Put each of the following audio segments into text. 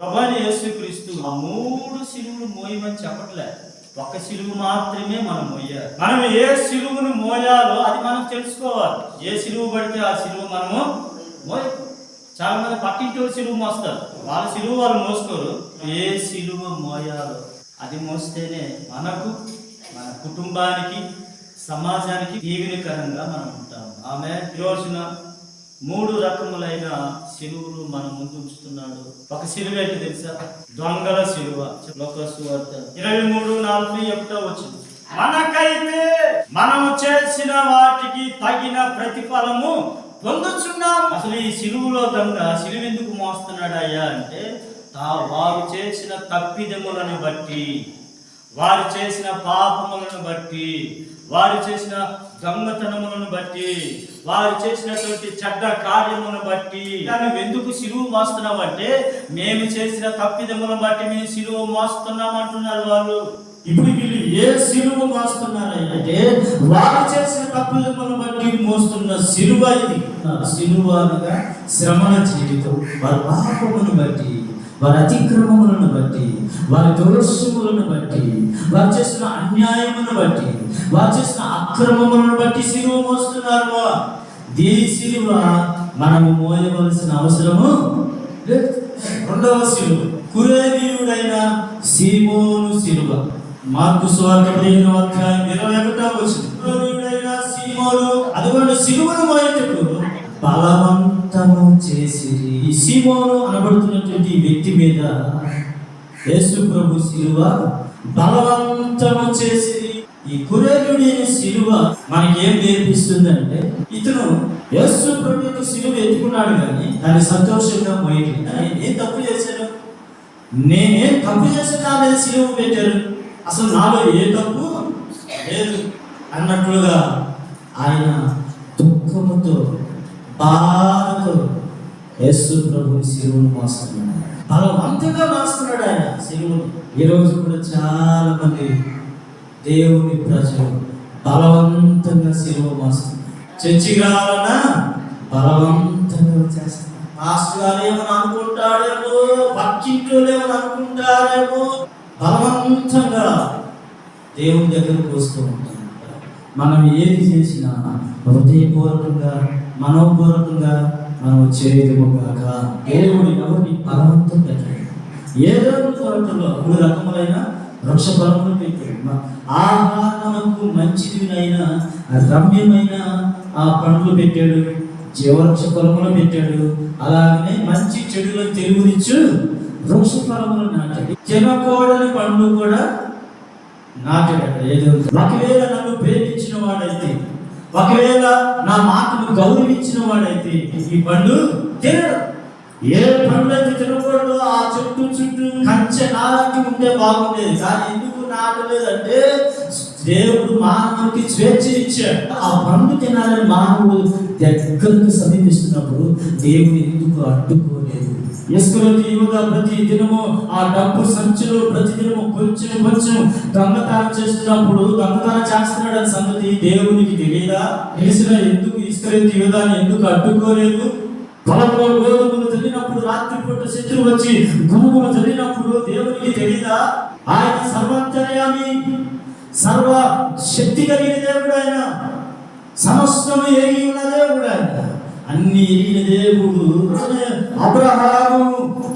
ప్రభాని యేసుక్రీస్తు ఆ మూడు సిలువులు మోయమని చెప్పట్లే. ఒక సిలువు మాత్రమే మనం మోయాలి. మనం ఏ సిలువును మోయాలో అది మనం తెలుసుకోవాలి. ఏ సిలువు పడితే ఆ సిలువు మనము మోయ చాలా మంది పక్కింటి సిలువు మోస్తారు. వాళ్ళ సిలువు వాళ్ళు మోసుకోరు. ఏ సిలువ మోయాలో అది మోస్తేనే మనకు మన కుటుంబానికి సమాజానికి దీవెనకరంగా మనం ఉంటాం ఆమె రోజున మూడు రకములైన సిలువులు మన ముందు ఉంచుతున్నాడు. ఒక సిలువ ఏంటి తెలుసా? దొంగల సిలువ. లోకసు ఇరవై మూడు నలభై ఒకటో వచ్చింది మనకైతే మనము చేసిన వాటికి తగిన ప్రతిఫలము పొందుచున్నాం. అసలు ఈ సిలువులో దొంగ సిలువ ఎందుకు మోస్తున్నాడు అయ్యా అంటే తా- వారు చేసిన తప్పిదములను బట్టి వారు చేసిన పాపములను బట్టి వారు చేసిన దొంగతనములను బట్టి వారు చేసినటువంటి చెడ్డ కార్యములను బట్టి. నువ్వు ఎందుకు సిలువు మోస్తున్నావు అంటే మేము చేసిన తప్పిదములను బట్టి మేము సిలువు మోస్తున్నాం అంటున్నారు వాళ్ళు. ఇప్పుడు వీళ్ళు ఏ సిలువ మోస్తున్నారు అంటే వారు చేసిన తప్పిదములను బట్టి మోస్తున్న సిలువ ఇది. సిలువ అనగా శ్రమణ జీవితం వారి పాపమును బట్టి వారి అతిక్రమములను బట్టి వారి దోషములను బట్టి వారు చేసిన అన్యాయమును బట్టి వారు చేసిన అక్రమములను బట్టి సిలువ మోస్తున్నారు దీని సిలువ మనము మోయవలసిన అవసరము లేదు. రెండవ సిలువ కురేనీయుడైన సీమోను సిలువ. మార్కు స్వార్థ పదిహేను అధ్యాయం ఇరవై ఒకటో వచ్చింది. కురేనీయుడైన సీమోను అదిగోండి సిలువను మోయేటకు బలవంతము చేసి ఈ సీమోను అనబడుతున్నటువంటి వ్యక్తి మీద యేసు ప్రభు శిలువ బలవంతము చేసి ఈ కురేలుడి శిలువ మనకి ఏం నేర్పిస్తుందంటే ఇతను యేసు ప్రభు యొక్క శిలువ ఎత్తుకున్నాడు కానీ దాన్ని సంతోషంగా మోయట్లేదు. నేను ఏం తప్పు చేశాను? నేనేం తప్పు చేసి నా శిలువ పెట్టారు అసలు నాలో ఏ తప్పు లేదు అన్నట్లుగా ఆయన దుఃఖముతో బాగా యేసు ప్రభు శిలువను మోస్తున్నాడు. బలవంతంగా మోస్తున్నాడు ఆయన శిలువను ఈరోజు కూడా చాలా మంది దేవుని ప్రజలు బలవంతంగా శిలువ మోస్తున్నారు. చర్చికి రావాలన్నా బలవంతంగా చేస్తారు మాస్టర్ గారు ఏమని అనుకుంటాడేమో పక్కింట్లో ఏమని అనుకుంటారేమో? బలవంతంగా దేవుని దగ్గరకు వస్తూ ఉంటాం మనం ఏది చేసినా హృదయపూర్వకంగా మనోపూర్వకంగా మనం చేయదుగాక దేవుడు ఎవరిని బలవంతం పెట్టాడు. ఏదో ఒక మూడు రకములైన వృక్ష ఫలములు పెట్టాడు. మ- ఆహారమునకు మంచిదినైన రమ్యమైన ఆ పండ్లు పెట్టాడు జీవవృక్ష ఫలములు పెట్టాడు అలాగనే మంచి చెడులను తెలుగునిచ్చు వృక్ష ఫలములు నాటాడు తినకూడని పండ్లు కూడా నాటాడు ఏదో ఒకవేళ నన్ను ప్రేమించిన వాడైతే ఒకవేళ నా మాటను గౌరవించిన వాడైతే ఈ పండు తినడు. ఏ పండు అయితే తినకూడదు ఆ చెట్టు చుట్టూ కంచె నాటి ఉంటే బాగుండేది. కానీ ఎందుకు నాటలేదంటే దేవుడు మానవుడికి స్వేచ్ఛ ఇచ్చాడు. ఆ పండు తినాలని మానవుడు దగ్గరకు సమీపిస్తున్నప్పుడు దేవుడు ఎందుకు అడ్డుకో ఇసుకలోకి యువత ప్రతి దినము ఆ డబ్బు సంచులు ప్రతి దినము కొంచెం కొంచెం దొంగతనం చేస్తున్నప్పుడు దొంగతనం చేస్తున్నాడు అనే సంగతి దేవునికి తెలియదా తెలిసిన ఎందుకు ఇసుకరెత్తి యువదాన్ని ఎందుకు అడ్డుకోలేదు? పొలంలో గోధుమలు చల్లినప్పుడు రాత్రిపూట శత్రువు వచ్చి గుమ్ములు చల్లినప్పుడు దేవునికి తెలియదా ఆయన సర్వాంతర్యామి సర్వ శక్తి కలిగిన దేవుడు ఆయన. సమస్తము ఎరిగి ఉన్న దేవుడు ఆయన. అన్ని ఎరిగిన దేవుడు అబ్రహాము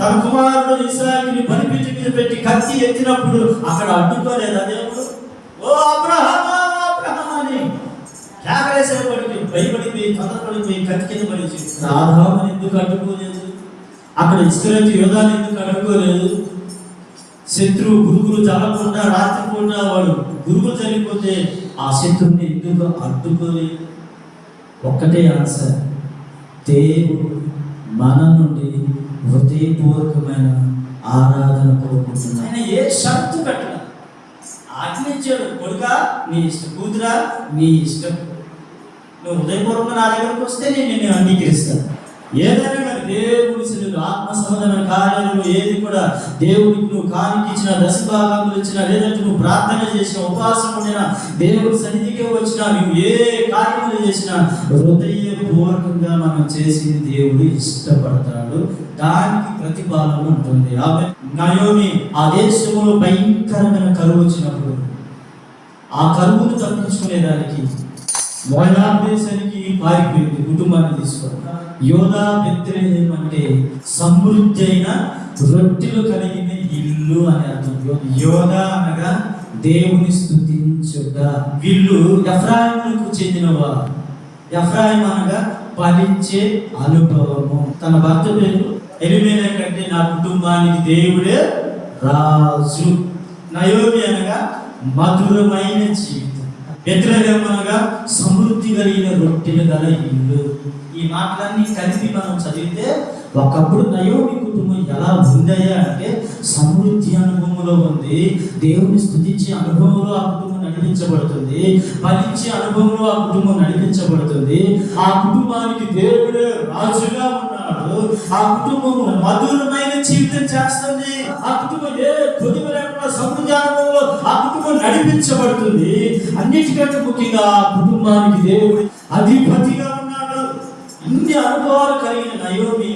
తన కుమారుడు ఇసాకిని బలిపీఠ మీద పెట్టి కత్తి ఎత్తినప్పుడు అక్కడ అడ్డుకోలేదా దేవుడు. ఓ అబ్రహామా అబ్రహామా అని కేకలేసేపటికి భయపడిపోయి తొందరపడిపోయి కత్తి కింద పడింది రాధామని ఎందుకు అడ్డుకోలేదు? అక్కడ ఇస్కరేతు యోధాన్ని ఎందుకు అడ్డుకోలేదు? శత్రువు గురుగులు చల్లకుండా రాత్రిపూట వాడు గురుగులు చనిపోతే ఆ శత్రువుని ఎందుకు అడ్డుకోలేదు? ఒక్కటే ఆన్సర్. దేవుడు మన నుండి హృదయపూర్వకమైన ఆరాధన కోరుకుంటున్నాడు. ఆయన ఏ షరతు పెట్టడం ఆజ్ఞించాడు కొడుక నీ ఇష్టం కూతురా నీ ఇష్టం. నువ్వు హృదయపూర్వకంగా నా దగ్గరకు వస్తే నేను నిన్ను అంగీకరిస్తాను. ఏదైనా దేవుడు దేవుని ఆత్మ సంబంధమైన కార్యాలను ఏది కూడా దేవుడికి నువ్వు కానికి ఇచ్చిన దశభాగములు ఇచ్చిన లేదంటే నువ్వు ప్రార్థన చేసిన ఉపవాసం ఉండిన దేవుడి సన్నిధికి వచ్చినా నువ్వు ఏ కార్యములు చేసినా హృదయపూర్వకంగా మనం చేసింది దేవుడు ఇష్టపడతాడు. దానికి ప్రతిఫలం ఉంటుంది. నయోమి ఆ దేశంలో భయంకరమైన కరువు వచ్చినప్పుడు ఆ కరువును తప్పించుకునేదానికి మోయాబ్ దేశానికి పారిపోయింది కుటుంబాన్ని తీసుకొని. యోధా బెత్లెహేం అంటే సమృద్ధి అయిన రొట్టెలు కలిగిన ఇల్లు అని అర్థం యోధా అనగా దేవుని స్థుతించుట. వీళ్ళు ఎఫ్రాయిములకు చెందినవారు. ఎఫ్రాయిం అనగా ఫలించే అనుభవము. తన భర్త పేరు ఎలిమేన కంటే నా కుటుంబానికి దేవుడే రాజు. నయోమి అనగా మధురమైన జీవితం. బెత్లెహేం సమృద్ధి కలిగిన రొట్టెలు గల ఇల్లు. ఈ మాటలన్నీ కలిపి మనం చదివితే ఒకప్పుడు నయోమి కుటుంబం ఎలా ఉందయ్యా అంటే సమృద్ధి అనుభవంలో ఉంది. దేవుని స్థుతించే అనుభవంలో ఆ కుటుంబం నడిపించబడుతుంది. ఫలించే అనుభవంలో ఆ కుటుంబం నడిపించబడుతుంది. ఆ కుటుంబానికి దేవుడే రాజుగా ఆ కుటుంబం మధురమైన జీవితం చేస్తుంది. ఆ కుటుంబం ఏ కొద్దిమ లేకుండా సముద్రంలో ఆ కుటుంబం నడిపించబడుతుంది. అన్నిటికంటే ముఖ్యంగా ఆ కుటుంబానికి దేవుడు అధిపతిగా ఉన్నాడు. ఇన్ని అనుభవాలు కలిగిన నయోమి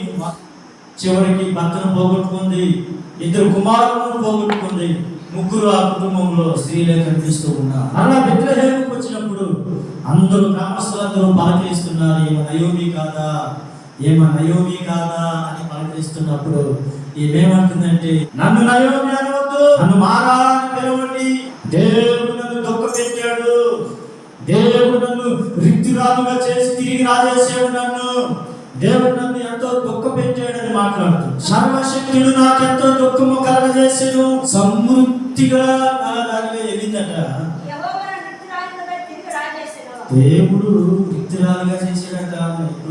చివరికి భర్తను పోగొట్టుకుంది. ఇద్దరు కుమారులను పోగొట్టుకుంది. ముగ్గురు ఆ కుటుంబంలో స్త్రీలే కనిపిస్తూ ఉన్నారు. అలా బెత్లహేముకు వచ్చినప్పుడు అందరూ గ్రామస్తులందరూ పలకరిస్తున్నారు. ఏమ నయోమి కాదా? ఏమ నయోమి కాదా అని పలకరిస్తున్నప్పుడు ఏమేమంటుందంటే నన్ను నయోమి అనవద్దు. నన్ను మారా అని పిలవండి. దేవుడు నన్ను దుఃఖ పెట్టాడు. దేవుడు నన్ను రిక్తురాలుగా చేసి తిరిగి రాజేసాడు నన్ను. దేవుడు నన్ను ఎంతో దుఃఖ పెట్టాడని మాట్లాడుతూ సర్వశక్తుడు నాకెంతో దుఃఖము కలగజేసాను సమృద్ధిగా నా తిరిగి రాజేసెను. దేవుడు రిక్తురాలుగా చేసాడట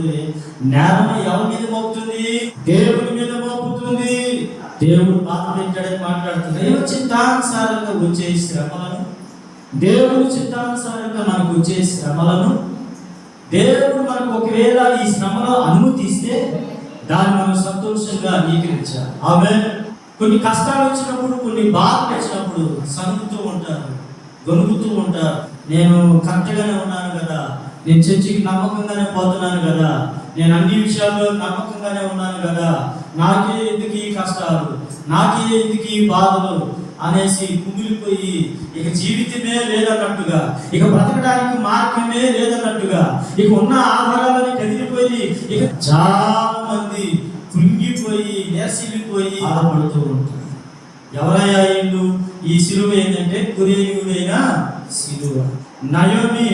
మోపుతుంది. నేరం ఎవరి మీద మోపుతుంది? దేవుడి మీద మోపుతుంది. దేవుడు బాధ పెట్టాడని మాట్లాడుతుంది దేవుడు చిత్తానుసారంగా వచ్చే శ్రమలను దేవుడు చిత్తానుసారంగా మనకు వచ్చే శ్రమలను దేవుడు మనకు ఒకవేళ ఈ శ్రమలో అనుమతిస్తే దాన్ని మనం సంతోషంగా అంగీకరించాలి. ఆమె కొన్ని కష్టాలు వచ్చినప్పుడు కొన్ని బాధలు వచ్చినప్పుడు సనుగుతూ ఉంటారు గొనుగుతూ ఉంటారు. నేను కరెక్ట్గానే ఉన్నాను కదా? నేను చర్చికి నమ్మకంగానే పోతున్నాను కదా. నేను అన్ని విషయాల్లో నమ్మకంగానే ఉన్నాను కదా. నాకే ఎందుకు ఈ కష్టాలు? నాకే ఎందుకు ఈ బాధలు? అనేసి కుమిలిపోయి ఇక జీవితమే లేదన్నట్టుగా ఇక బ్రతకడానికి మార్గమే లేదన్నట్టుగా ఇక ఉన్న ఆధారాలని కదిలిపోయి ఇక చాలా మంది కృంగిపోయి నేసిలిపోయి ఆధారపడుతూ ఉంటారు. ఎవరయ్యా ఇల్లు ఈ సిలువ ఏంటంటే కురేయుడైన సిలువ. నయోమి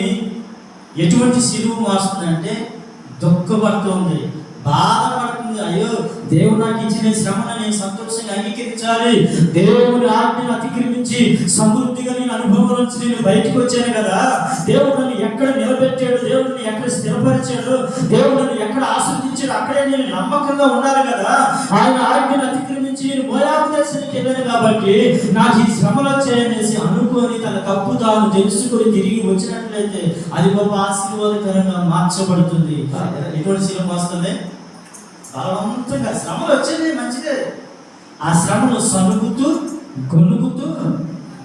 ఎటువంటి సిలువ మోస్తుందంటే దుఃఖపడుతుంది బాధపడుతుంది. అయ్యో దేవుడు నాకు ఇచ్చిన శ్రమను నేను సంతోషంగా అంగీకరించాలి. దేవుని ఆజ్ఞను అతిక్రమించి సమృద్ధిగా నేను అనుభవం నుంచి నేను బయటకు వచ్చాను కదా. దేవుడు నన్ను ఎక్కడ నిలబెట్టాడు? దేవుడు నన్ను ఎక్కడ స్థిరపరిచాడు? దేవుడు నన్ను ఎక్కడ ఆశ్రదించాడు అక్కడే నేను నమ్మకంగా ఉండాలి కదా. ఆయన ఆజ్ఞను అతిక్రమించి నేను మోయాబు వెళ్ళాను కాబట్టి నాకు ఈ శ్రమలు వచ్చాయనేసి అనుకొని తన తప్పు తాను తెలుసుకొని తిరిగి వచ్చినట్లయితే అది గొప్ప ఆశీర్వాదకరంగా మార్చబడుతుంది. ఎటువంటి శిలం వస్తుంది? బలవంతంగా శ్రమలు వచ్చేది మంచిదే. ఆ శ్రమను సనుగుతూ గొనుగుతూ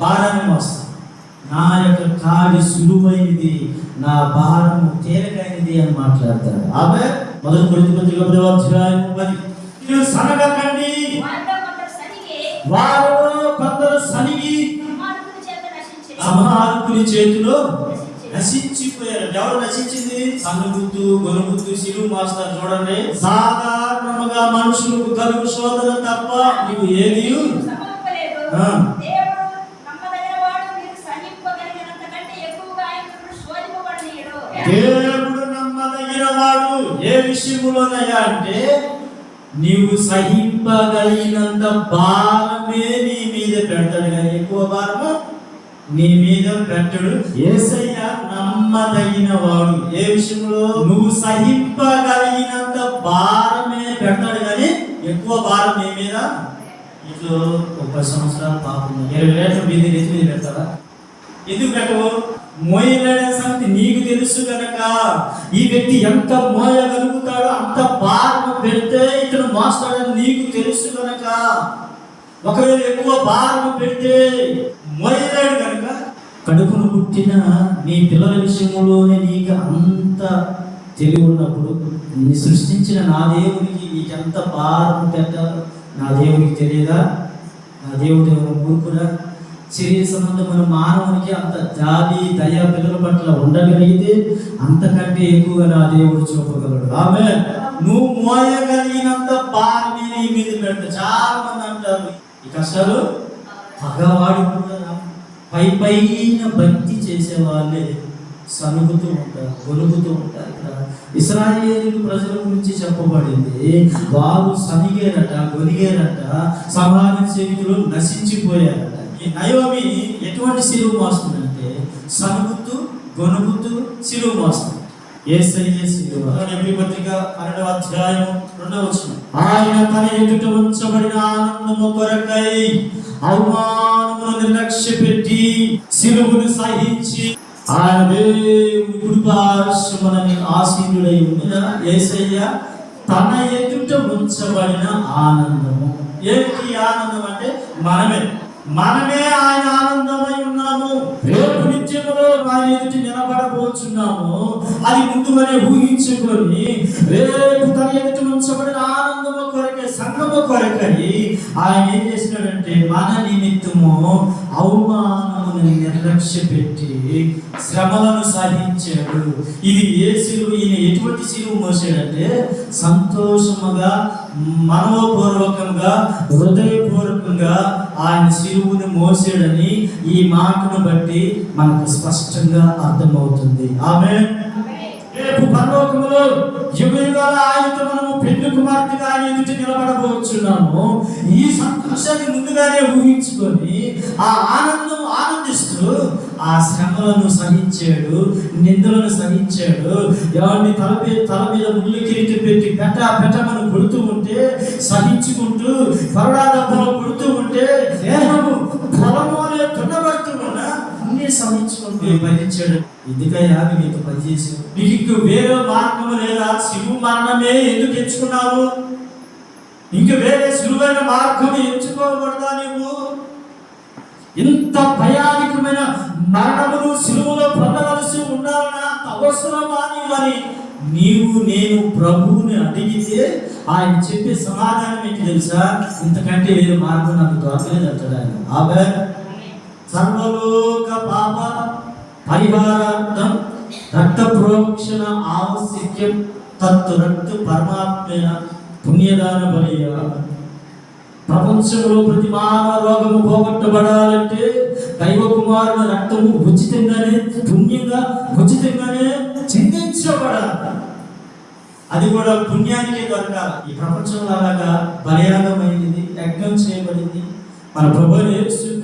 భారాన్ని మోస్తాయి. నా యొక్క కాడి సులువైనది నా భారము తేలికైనది అని మాట్లాడతాడు ఆమె మొదటి కొద్ది కొద్దిగా అధ్యాయం పది. సనగకండి వారిలో కొందరు సనిగి. అమార్కుని చేతిలో నశించిపోయారు. ఎవరు నశించింది? సనుగుతూ గొనుగుతూ సిలువు మాస్తారు చూడండి. సాధారణముగా మనుషులకు కలుగు శోధన తప్ప నీకు ఏది. దేవుడు నమ్మదగిన వాడు ఏ విషయములోనయ్యా అంటే నీవు సహింపగలిగినంత భారమే నీ మీద పెడతాడు కానీ ఎక్కువ భారము? నీ మీద పెట్టడు ఏసయ్య నమ్మదగిన వాడు. ఏ విషయంలో? నువ్వు సహింపగలిగినంత భారమే పెడతాడు కానీ ఎక్కువ భారం నీ మీద? ఇట్లో ఒక సంవత్సరాలు పాపం. ఇరవై లీటర్ మీద నెత్తి మీద పెడతారా? ఎందుకు పెట్టవు? మోయలేని సంగతి నీకు తెలుసు కనుక ఈ వ్యక్తి ఎంత మోయగలుగుతాడో అంత భారం పెడితే ఇతను మోస్తాడని నీకు తెలుసు కనుక ఒకవేళ ఎక్కువ భారం పెడితే మోయలేడు కనుక కడుపును పుట్టిన నీ పిల్లల విషయంలోనే నీకు అంత తెలివి ఉన్నప్పుడు నీ సృష్టించిన నా దేవునికి నీకెంత భారం పెట్టాలో నా దేవునికి తెలియదా? నా దేవుడు ఎవరు మూర్ఖుడా శరీర సంబంధమైన మానవునికి అంత జాలి దయ పిల్లల పట్ల ఉండగలిగితే అంతకంటే ఎక్కువగా నా దేవుడు చూపగలడు. ఆమె నువ్వు మోయగలిగినంత భారమే నీ మీద పెడతా. చాలా మంది అంటారు ఈ కష్టాలు పగవాడు కూడా పై పైన భక్తి చేసే వాళ్ళే సనుగుతూ ఉంటారు గొలుగుతూ ఉంటారు ఇక్కడ. ఇస్రాయేలు ప్రజల గురించి చెప్పబడింది వారు సనిగేరట గొనిగేరట సమాజ సేవికులు నశించిపోయారట. ఈ నయోమి ఎటువంటి సిలువు మోస్తుందంటే సనుగుతూ గొనుగుతూ సిలువు మోస్తుంది. ఏసయ్యే సిలువ ఎబ్రి పత్రిక పన్నెండవ అధ్యాయం రెండవ వచనం. ఆయన తన ఎదుట ఉంచబడిన ఆనందము కొరకై అవమానమును నిర్లక్ష్య పెట్టి సిలువును సహించి ఆయన దేవుని కుడిపార్శ్వమని ఆసీనుడై ఉండిన ఏసయ్య తన ఎదుట ఉంచబడిన ఆనందము. ఏంటి ఆనందం అంటే మనమే. మనమే ఆయన ఆనందమై ఉన్నాము. రేపు నిత్యములో ఆయన ఎదుటి నిలబడబోచున్నాము. అది ముందుగానే ఊహించుకొని రేపు తన ఎదుటి ఉంచబడిన ఆనందము కొరకే సంగము ఆయన ఏం చేసినాడంటే మన నిమిత్తము అవమానమును నిర్లక్ష్య పెట్టి శ్రమలను సాధించాడు. ఇది ఏ సిలువు? ఈయన ఎటువంటి సిలువు మోసాడంటే సంతోషముగా మనోపూర్వకంగా హృదయపూర్వకంగా ఆయన సిలువుని మోసాడని ఈ మాటను బట్టి మనకు స్పష్టంగా అర్థమవుతుంది. ఆమె రేపు పరలోకములో యుగయుగాల ఆయనతో మనము పెళ్ళి కుమార్తెగా ఆయన ఎదుటి నిలబడబోచున్నాము. ఈ సంతోషాన్ని ముందుగానే ఊహించుకొని ఆ ఆనందం ఆనందిస్తూ ఆ శ్రమలను సహించాడు నిందలను సహించాడు. ఎవరిని తల తల మీద ముళ్ళు కిరీటి పెట్టి పెట్ట పెట్టమని కొడుతూ ఉంటే సహించుకుంటూ కరుణా కొడుతూ ఉంటే దేహం అన్ని సహించుకుంటూ భరించాడు ఎందుకయ్యా? నువ్వు ఇంత పని చేసావు నీకు ఇంక వేరే మార్గం లేదా శివు మరణమే ఎందుకు ఎంచుకున్నావు? ఇంక వేరే సులువైన మార్గం ఎంచుకోకూడదా నువ్వు ఇంత భయానికమైన మరణమును సిలువలో పొందవలసి ఉండాలని? అంత అవసరమా నీవని నీవు నేను ప్రభువుని అడిగితే ఆయన చెప్పే సమాధానం ఏంటి తెలుసా? ఇంతకంటే వేరే మార్గం నాకు దొరకలేదు అంటాడు ఆయన. ఆమె సర్వలోక పాప పరిహారార్థం రక్త ప్రోక్షణ ఆవశ్యక్యం తత్తు రక్త పరమాత్మైన పుణ్యదాన బలియ ప్రపంచంలో ప్రతి మానవ రోగము పోగొట్టబడాలంటే దైవ కుమారుల రక్తము ఉచితంగానే పుణ్యంగా ఉచితంగానే చిందించబడాలి. అది కూడా పుణ్యానికే దొరకాలి ఈ ప్రపంచంలో అలాగా బలయాగమైంది యజ్ఞం చేయబడింది. మన ప్రభు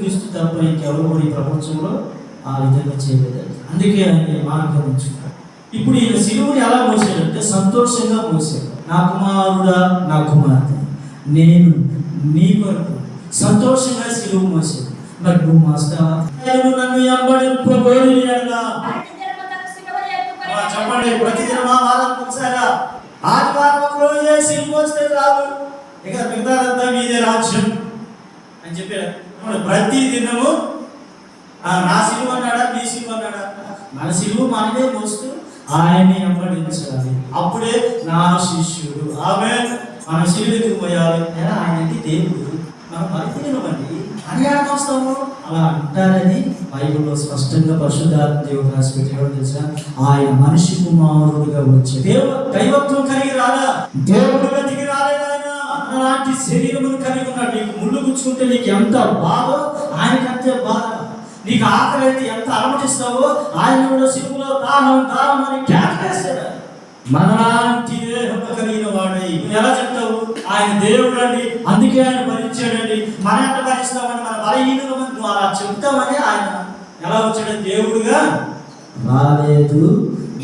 క్రీస్తు తప్ప ఇంకెవరు కూడా ఈ ప్రపంచంలో ఆ విధంగా చేయలేదు. అందుకే ఆయన మార్గం ఉంచుకున్నాడు ఇప్పుడు ఈయన శిలువుని ఎలా మోసాడంటే సంతోషంగా మోసాడు. నా కుమారుడా నా కుమార్తె నేను నీ కొరకు సంతోషంగా శిలువు మోసాడు మరి నువ్వు మోస్తావా? నన్ను ఎంబడింపబోని ఎడలా అట్టి దినము తన చెప్పండి ప్రతిదినం ఆ వారం ఒకసారా? ఆదివారం ఒక రోజు చేసి వస్తే రాదు ఇక మిగతాదంతా మీదే రాజ్యం. అని చెప్పారు ప్రతి దినము ఆ, నా సిలువ అన్నాడా మీ సిలువ అన్నాడా మన సిలువ మనమే మోస్తూ ఆయన్ని వెంబడించాలి. అప్పుడే నా శిష్యుడు ఆమె మన శిలువకి పోయాలి. ఎలా? దేవుడు. మనం బలహీనమండి అని వస్తాము అలా అంటారని బైబిల్లో స్పష్టంగా పరిశుద్ధాత్మ దేవుడు రాసి పెట్టాడు. తెలుసా? ఆయన మనిషి కుమారుడుగా వచ్చి దేవ దైవత్వం కలిగి రాలా దేవుడు అలాంటి శరీరమును కలిగి ఉన్నాడు నీకు ముళ్ళు గుచ్చుకుంటే నీకు ఎంత బాధో ఆయనకి అంతే బాధ. నీకు ఆకలి అయితే ఎంత అలమటిస్తావో ఆయన కూడా సిలువలో దానం దానం అని కేకలేస్తాడు మనలాంటి దేహం కలిగిన వాడై ఎలా చెప్తావు? ఆయన దేవుడు అండి అందుకే ఆయన భరించాడండి. మన ఎంత భరిస్తామని మన బలహీనులు నువ్వు అలా చెప్తామని ఆయన ఎలా వచ్చాడు దేవుడుగా రాలేదు.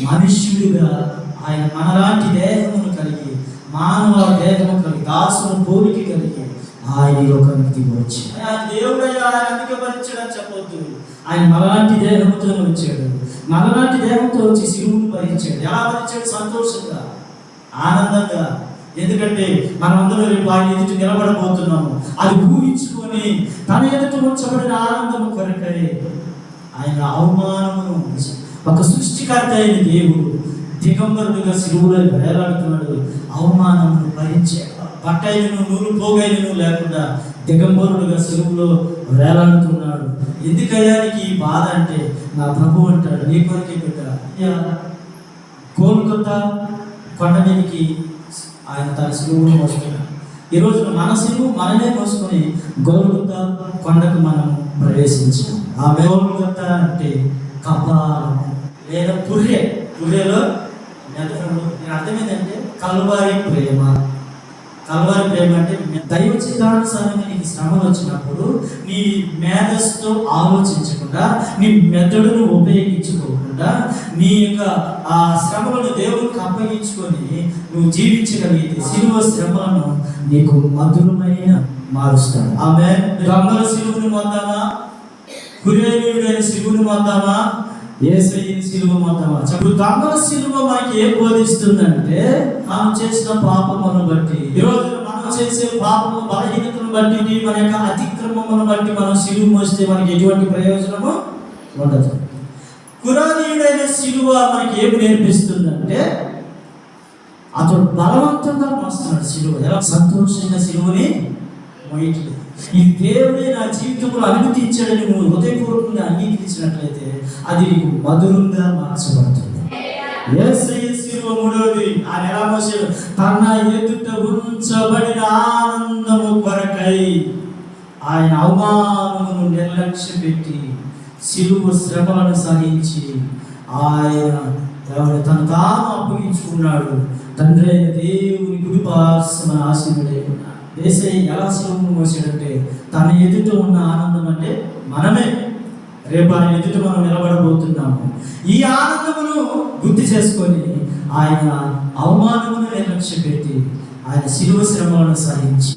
మనుష్యుడిగా ఆయన మనలాంటి దేహమును కలిగి మానవ దేహము కలిగి దాసును పోలికి కలిగి ఆయన లోకానికి వచ్చి ఆయన దేవుడయ్యా ఆయన అందుకే భరించాడని చెప్పొద్దు. ఆయన మనలాంటి దేహముతో వచ్చాడు. మనలాంటి దేహంతో వచ్చి శిలువును భరించాడు ఎలా భరించాడు సంతోషంగా ఆనందంగా. ఎందుకంటే మనమందరం రేపు ఆయన ఎదుటి నిలబడబోతున్నాము. అది ఊహించుకొని తన ఎదుట ఉంచబడిన ఆనందము కొరకై ఆయన అవమానమును ఒక సృష్టికర్త అయిన దేవుడు దిగంబరుడుగా సిలువులో వేలాడుతున్నాడు. అవమానమును భరించే బట్టైనను నూలు పోగైనను లేకుండా దిగంబరుడుగా సిలువులో వేలాడుతున్నాడు. ఎందుకయ్యా నీకు ఈ బాధ అంటే? నా ప్రభు అంటాడు నీ కొరకే బిడ్డ అయ్యా, కోల్కతా కొండ మీదకి ఆయన తన సిలువును మోసుకున్నాడు ఈ మన సిలువు మనమే మోసుకొని గోలుకొత్త కొండకు మనం ప్రవేశించాం. ఆ గోలుకొత్త అంటే కపాలము లేదా పుర్రె. పుర్రెలో మెదడు నేను అర్థమైందంటే కలువారి ప్రేమ. కలవారి ప్రేమ అంటే దైవ చిత్తానుసారంగా నీకు శ్రమలు వచ్చినప్పుడు నీ మేధస్సుతో ఆలోచించకుండా నీ మెదడును ఉపయోగించుకోకుండా నీ యొక్క ఆ శ్రమలను దేవునికి అప్పగించుకొని నువ్వు జీవించగలిగితే శిలువ శ్రమలను నీకు మధురమైన మారుస్తాడు. ఆమె రంగుల శిలువును పొందామా? కురేయుడైన శివుని పొందామా? ఏసయ్యని సిలువ మొత్తమా ఇప్పుడు దొంగల సిలువ మనకి ఏం బోధిస్తుందంటే మనం చేసిన పాపమును బట్టి ఈరోజు మనం చేసే పాపము బలహీనతను బట్టి మన యొక్క అతిక్రమమును బట్టి మనం సిలువ మోస్తే మనకి ఎటువంటి ప్రయోజనము ఉండదు. కురానీయుడైన సిలువ మనకి ఏం నేర్పిస్తుందంటే అతడు బలవంతంగా మోస్తున్నాడు సిలువ. ఎలా? సంతోషంగా సిలువని మోయట్లేదు. ఈ దేవుడే నా జీవితంలో అనుమతి ఇచ్చాడని నువ్వు హృదయపూర్వకంగా అంగీకరించినట్లయితే అది నీకు మధురంగా మార్చబడుతుంది. మూడవది ఆయన ఎలా మోసాడు తన ఎదుట ఉంచబడిన ఆనందము కొరకై ఆయన అవమానమును నిర్లక్ష్యం పెట్టి శిలువ శ్రమలను సహించి ఆయన ఎవరు తను తాను అప్పగించుకున్నాడు. తండ్రి అయిన దేవుని కుడి పార్శ్వన ఏసై ఎలా శిలువను మోసాడంటే తన ఎదుట ఉన్న ఆనందం అంటే మనమే. రేపు ఆయన ఎదుట మనం నిలబడబోతున్నాము. ఈ ఆనందమును గుర్తు చేసుకొని ఆయన అవమానమును నిర్లక్ష్య పెట్టి ఆయన శిలువ శ్రమలను సహించి